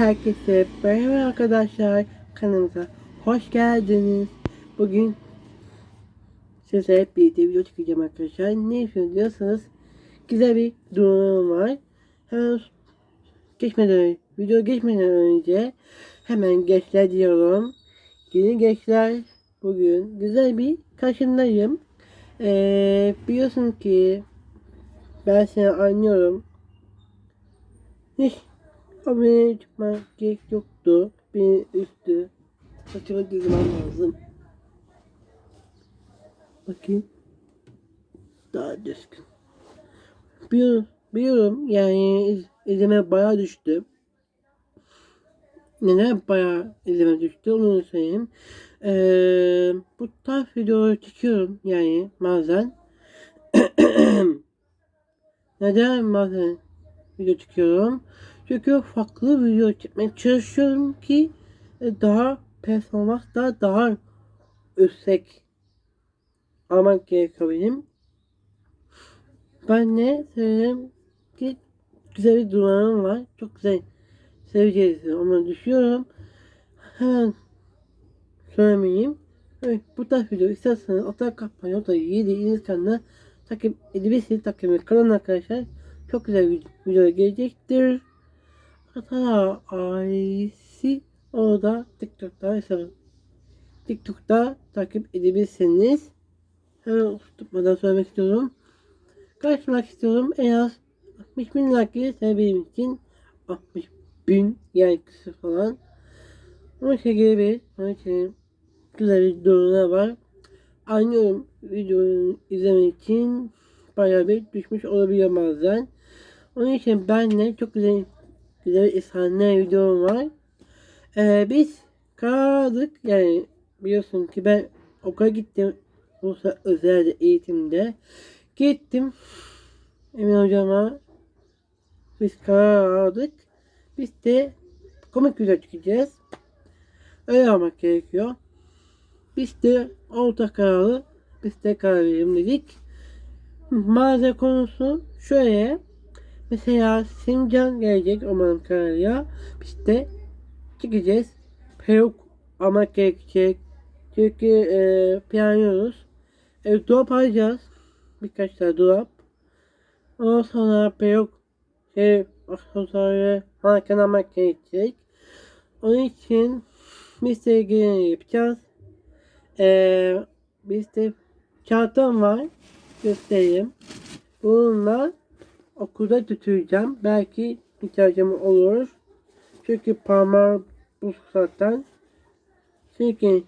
Herkese merhaba arkadaşlar. Kanalımıza hoş geldiniz. Bugün size hep birlikte video çekeceğim arkadaşlar. Ne yapıyorsunuz diyorsanız güzel bir durumum var. Hemen geçmeden video geçmeden önce hemen gençler diyorum. Yeni gençler bugün güzel bir karşındayım. Ee, biliyorsun ki ben seni anlıyorum. Hiç abone çıkma gerek yoktu. Beni üstü. Saçımı düzmem lazım. Bakayım. Daha düzgün. Biliyorum, biliyorum yani iz, izleme bayağı düştü. Neden bayağı izleme düştü onu söyleyeyim. Ee, bu tarz videoları çekiyorum yani bazen. Neden bazen video çekiyorum? Çünkü farklı video çekmeye çalışıyorum ki e, daha performans daha daha yüksek almak gerekiyor benim. Ben ne söyleyeyim ki güzel bir durumum var. Çok güzel seveceğiz onu düşünüyorum. Hemen söylemeyeyim. Evet, bu tarz video isterseniz Atak Kampanya da 7 İniz kanalına takip edebilirsiniz. Takip edin. Kalın arkadaşlar. Çok güzel video gelecektir. Hatta ailesi orada TikTok'ta. TikTok'ta takip edebilirsiniz. Hemen tutmadan söylemek istiyorum. Kaçmak istiyorum. En az 60 bin like ise benim için 60 bin yani kısa falan. Onun için gibi onun için güzel bir durumlar var. Anlıyorum videoyu izlemek için bayağı bir düşmüş olabiliyor bazen. Onun için ben de çok güzel güzel efsane videom var. Ee, biz kaldık yani biliyorsun ki ben okula gittim. Bursa özel eğitimde. Gittim. Emin hocama biz kaldık. Biz de komik video çekeceğiz. Öyle yapmak gerekiyor. Biz de orta kararı biz de karar verelim dedik. Malzeme konusu şöyle. Mesela Simcan gelecek Oman kararıya. Biz de çekeceğiz. Peruk almak gerekecek. Çünkü e, planlıyoruz. E, dolap alacağız. Birkaç tane dolap. Ondan sonra peruk şey aksesuarı manken almak gerekecek. Onun için biz de geleni yapacağız. Ee, bizde çantam var. Göstereyim. Bununla okulda götüreceğim. Belki ihtiyacım olur. Çünkü parmağı bu zaten. Çünkü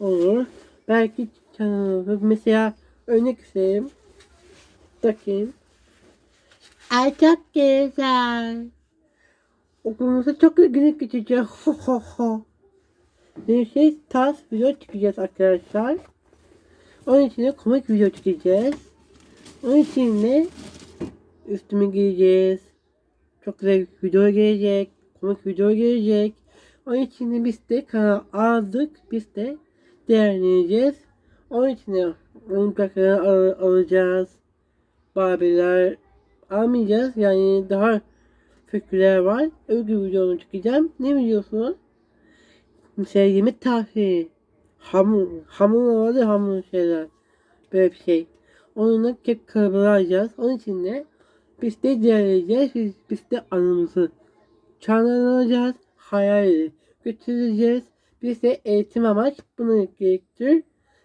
olur. Belki mesela örnek vereyim. Takayım. Ay çok güzel. Okulumuza çok ilginç geçecek. Ho ho ho. Bir şey tarz video çekeceğiz arkadaşlar. Onun için de komik video çekeceğiz. Onun için de üstümü giyeceğiz. Çok güzel video gelecek. Komik video gelecek. Onun için de biz de kanal aldık. Biz de değerleneceğiz. Onun için de oyuncakları al alacağız. Barbie'ler almayacağız. Yani daha fikirler var. Öyle videonu çekeceğim. Ne biliyorsunuz? Yemek tarifi. Hamur. Hamur vardı hamur şeyler. Böyle bir şey. Onunla kek kalıbını alacağız. Onun için de biz de değerleyeceğiz. Biz, de anımızı çağrılacağız. Hayal götüreceğiz. Biz de eğitim amaç bunu gerektirir.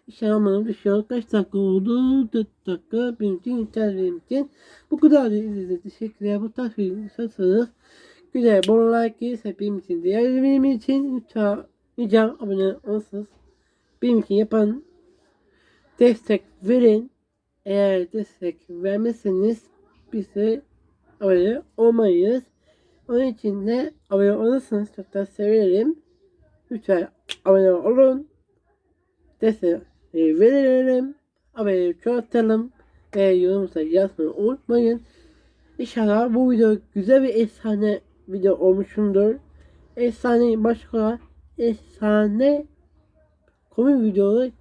İnşallah bana düşüyor. Kaç dakika oldu? 4 dakika. Benim için yeter benim için. Bu kadar da izlediğiniz teşekkürler. Bu tarz videoyu güzel bol gelirse benim için değerli benim için lütfen ricam abone olursunuz. Benim için yapan destek verin. Eğer destek vermezseniz bize abone olmayız. Onun için de abone olursanız çok da severim. Lütfen abone olun. Destek verelim. Abone çoğaltalım. Ve yorumsa yazmayı unutmayın. İnşallah bu video güzel bir efsane video olmuşumdur. Efsane başka efsane komik videoları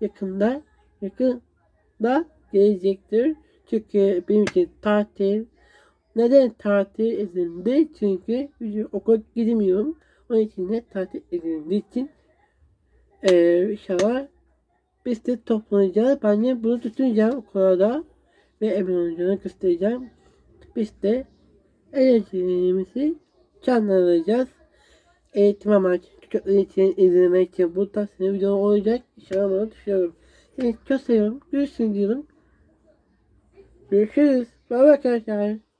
yakında yakında gelecektir. Çünkü benim için tatil Neden tatil edildi? Çünkü okul gidemiyorum. Onun için de tatil edildiği için eee inşallah biz de toplanacağız. Ben de bunu tutacağım okulda ve emin olacağını göstereceğim. Biz de eğlencemizi canlandıracağız. Eğitim amaçlı çocuklar için izlemek için bu tarz video olacak. İnşallah bunu düşünüyorum. Seni çok seviyorum. Görüşürüz diyorum. Görüşürüz. Bye bye arkadaşlar.